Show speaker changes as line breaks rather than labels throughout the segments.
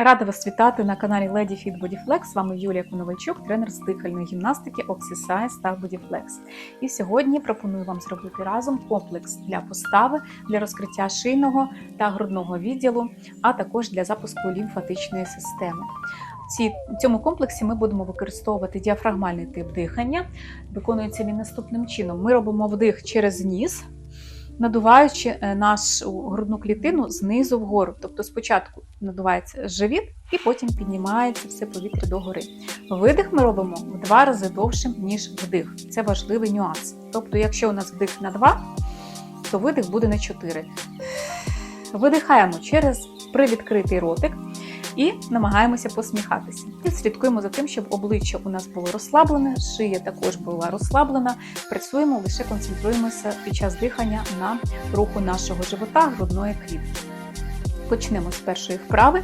Рада вас вітати на каналі Lady Fit Body Flex. З вами Юлія Коновальчук, тренер з дихальної гімнастики Oxysize та Body Flex. І сьогодні пропоную вам зробити разом комплекс для постави, для розкриття шийного та грудного відділу, а також для запуску лімфатичної системи. В цьому комплексі ми будемо використовувати діафрагмальний тип дихання. Виконується він наступним чином: ми робимо вдих через ніс надуваючи е, нашу грудну клітину знизу вгору. Тобто спочатку надувається живіт і потім піднімається все повітря догори. Видих ми робимо в два рази довшим, ніж вдих. Це важливий нюанс. Тобто, якщо у нас вдих на 2, то видих буде на 4. Видихаємо через привідкритий ротик і намагаємося посміхатися. І слідкуємо за тим, щоб обличчя у нас було розслаблене, шия також була розслаблена. Працюємо, лише концентруємося під час дихання на руху нашого живота, грудної клітки. Почнемо з першої вправи.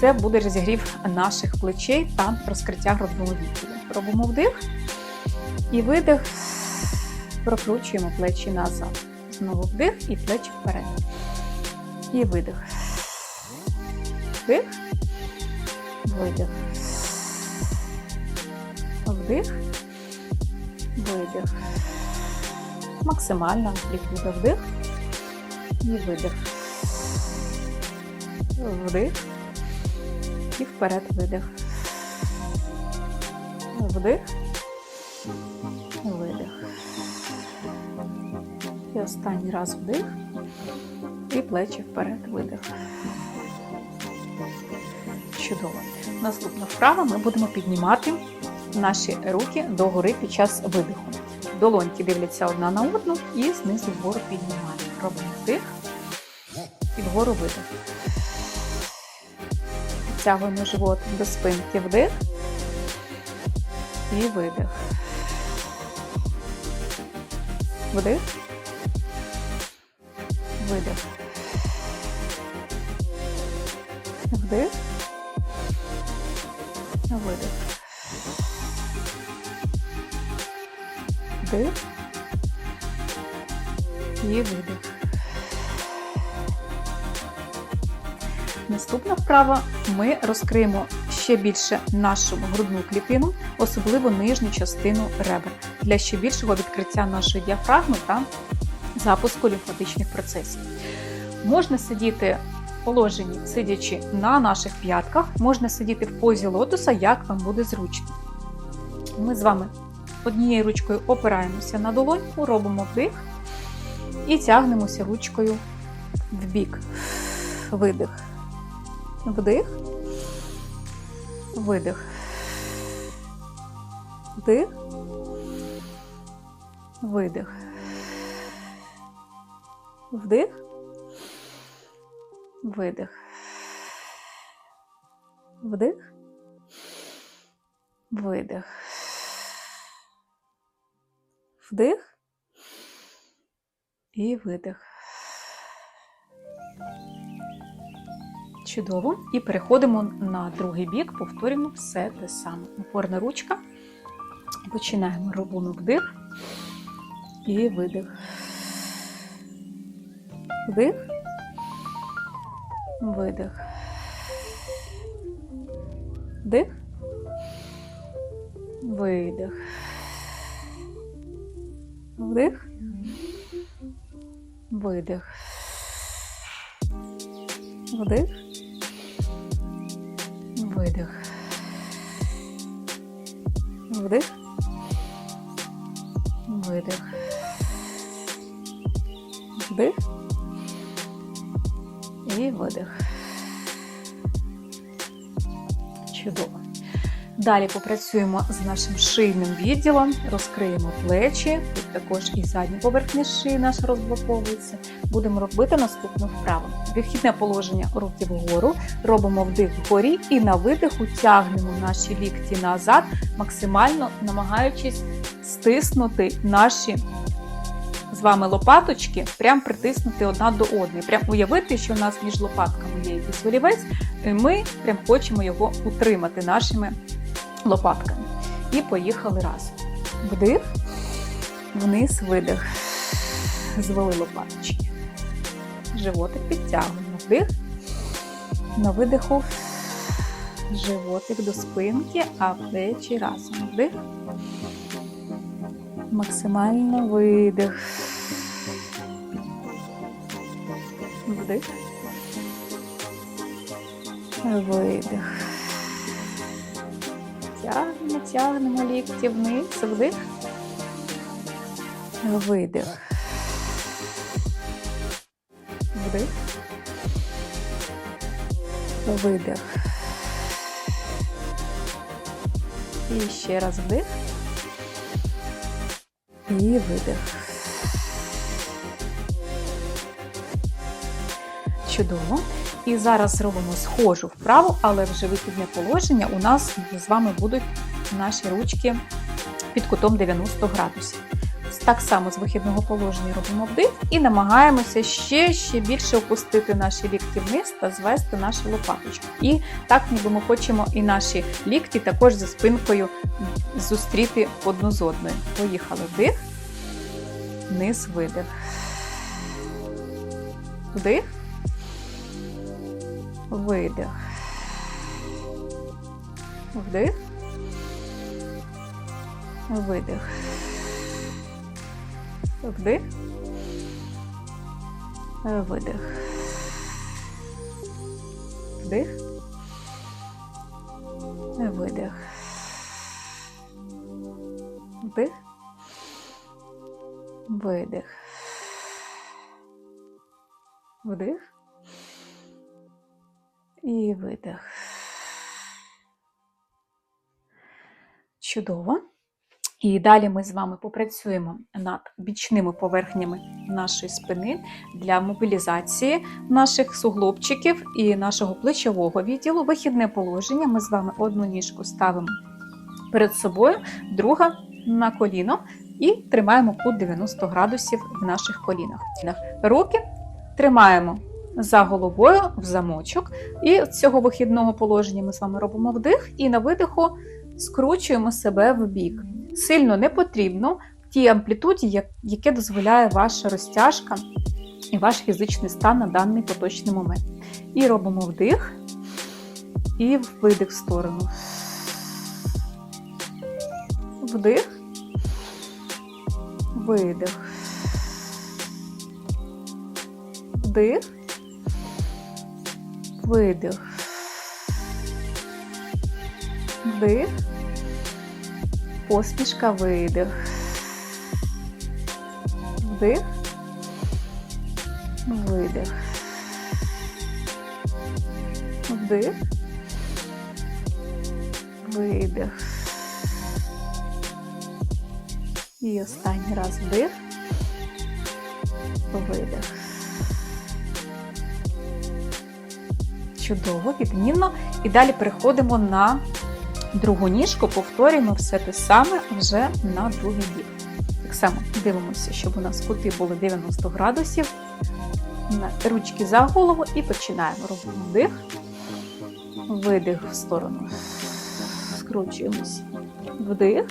Це буде розігрів наших плечей та розкриття грудного відділу. Робимо вдих і видих, прокручуємо плечі назад. Знову вдих і плечі вперед. І видих. Вдих, видих. Вдих, видих. Максимальна амплітуда вдих і видих. Вдих і вперед видих. Вдих, видих. І останній раз вдих і плечі вперед видих. Чудово. Наступна вправа ми будемо піднімати наші руки догори під час видиху. Долоньки дивляться одна на одну і знизу вгору піднімаємо. Робимо вдих і вгору видих. Підтягуємо живот до спинки вдих і видих. Вдих. Видих. Вдих. Видих. Вдих. І видих. Наступна вправа ми розкриємо ще більше нашу грудну клітину, особливо нижню частину ребер, для ще більшого відкриття нашої діафрагми та запуску лімфатичних процесів. Можна сидіти положенні, сидячи на наших п'ятках, можна сидіти в позі лотоса, як вам буде зручно. Ми з вами однією ручкою опираємося на долоньку, робимо вдих і тягнемося ручкою в бік. Видих. Вдих. Видих. Вдих. Видих. Вдих. Видих. Вдих. Видих. Вдих. І видих. Чудово. І переходимо на другий бік, повторюємо все те саме. Опорна ручка. Починаємо. Робимо вдих і видих. Вдих. Видих. Вдих. Видих. Вдих. Видих. Вдих. Видих. Вдих. Видих. Вдих. І видих. Чудово. Далі попрацюємо з нашим шийним відділом, розкриємо плечі, тут також і задня поверхня шиї наша розблоковується. Будемо робити наступну вправу. Вихідне положення руки вгору, робимо вдих вгорі і на видиху тягнемо наші лікті назад, максимально намагаючись стиснути наші з вами лопаточки, прям притиснути одна до одної. Прям уявити, що у нас між лопатками є якийсь олівець, і ми прям хочемо його утримати нашими лопатками. І поїхали разом. Вдих, вниз, видих. Звели лопаточки. Животик підтягуємо. Вдих. На видиху животик до спинки, а плечі разом. Вдих. Максимально видих. Вдих. Видих. Тягнемо, тягнемо лікті вниз. Вдих. Видих. Вдих. Видих. І ще раз вдих. І видих. Чудово. І зараз робимо схожу вправу, але вже вихідне положення. У нас з вами будуть наші ручки під кутом 90 градусів. Так само з вихідного положення робимо вдих і намагаємося ще ще більше опустити наші лікті вниз та звести наші лопаточки. І так, ніби ми хочемо і наші лікті також за спинкою зустріти одну з одною. Поїхали вдих, вниз, видих. Вдих. Видих. Вдих. Видих. Вдих. Видих. Вдих. Видих. Вдих. Видих. Вдих. І видих. Чудово. І далі ми з вами попрацюємо над бічними поверхнями нашої спини для мобілізації наших суглобчиків і нашого плечового відділу. Вихідне положення. Ми з вами одну ніжку ставимо перед собою, друга на коліно і тримаємо кут 90 градусів в наших колінах. Руки тримаємо за головою в замочок. І з цього вихідного положення ми з вами робимо вдих, і на видиху скручуємо себе в бік. Сильно не потрібно в тій амплітуді, яке дозволяє ваша розтяжка і ваш фізичний стан на даний поточний момент. І робимо вдих і видих в сторону. Вдих, видих. Вдих, видих. Вдих. Посмішка видих. Вдих. Видих. Вдих. Видих. І останній раз вдих. Видих. Чудово, відмінно. І далі переходимо на другу ніжку, повторюємо все те саме вже на другий бік. Так само дивимося, щоб у нас кути були 90 градусів. Ручки за голову і починаємо. Робимо вдих, видих в сторону. Скручуємось. Вдих,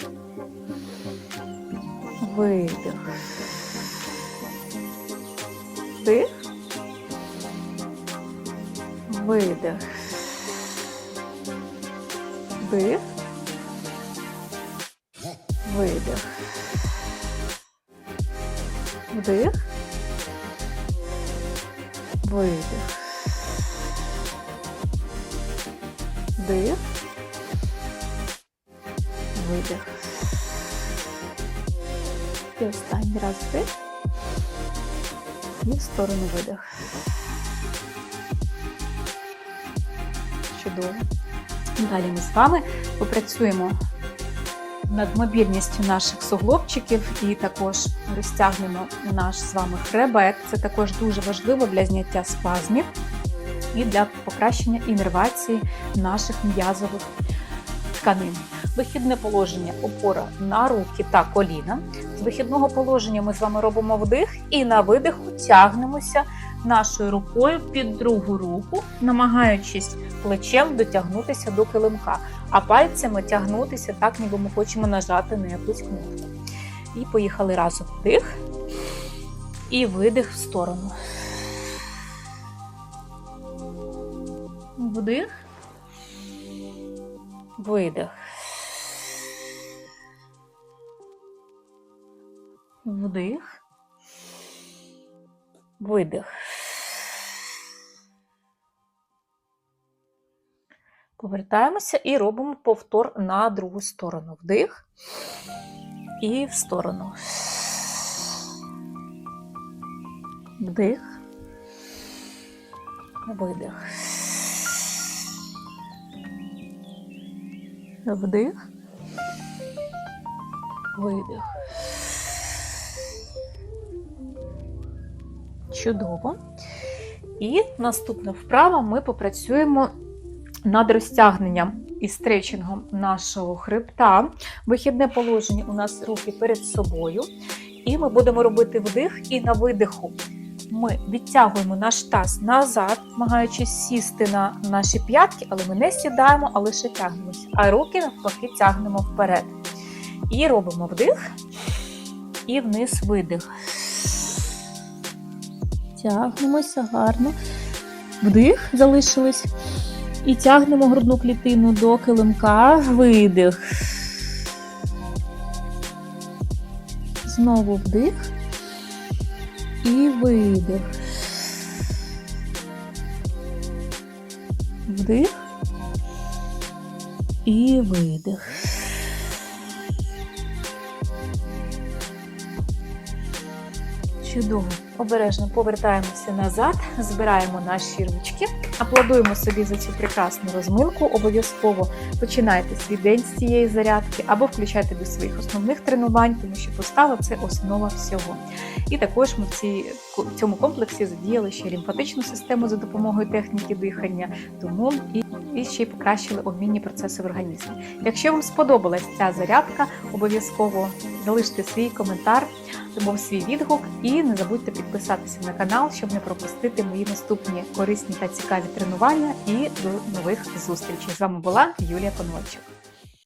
видих. Вдих. Видих. Вдих. Видих. Вдих. Видих. Вдих. Видих. І останній раз вдих. І в сторону видих. Чудово. Далі ми з вами попрацюємо над мобільністю наших суглобчиків і також розтягнемо наш з вами хребет. Це також дуже важливо для зняття спазмів і для покращення інервації наших м'язових тканин. Вихідне положення опора на руки та коліна. З вихідного положення ми з вами робимо вдих і на видиху тягнемося нашою рукою під другу руку, намагаючись плечем дотягнутися до килимка, а пальцями тягнутися так, ніби ми хочемо нажати на якусь кнопку. І поїхали разом. Вдих і видих в сторону. Вдих. видих. Вдих. Видих. Повертаємося і робимо повтор на другу сторону. Вдих і в сторону. Вдих. Видих. Вдих. Видих. Чудово. І наступна вправа ми попрацюємо над розтягненням і стретчингом нашого хребта. Вихідне положення у нас руки перед собою. І ми будемо робити вдих і на видиху. Ми відтягуємо наш таз назад, намагаючись сісти на наші п'ятки, але ми не сідаємо, а лише тягнемося. А руки навпаки тягнемо вперед. І робимо вдих і вниз видих. Тягнемося гарно. Вдих, залишились. І тягнемо грудну клітину до килимка. Видих. Знову вдих. І видих. Вдих. І видих. Чудово. Обережно повертаємося назад, збираємо наші ручки, аплодуємо собі за цю прекрасну розминку. Обов'язково починайте свій день з цієї зарядки або включайте до своїх основних тренувань, тому що постава це основа всього. І також ми в, цій, в цьому комплексі задіяли ще лімфатичну систему за допомогою техніки дихання, тому і, і ще й покращили обмінні процеси в організмі. Якщо вам сподобалась ця зарядка, обов'язково залиште свій коментар або свій відгук і не забудьте підписатися на канал, щоб не пропустити мої наступні корисні та цікаві тренування. І до нових зустрічей. З вами була Юлія Конвальчук.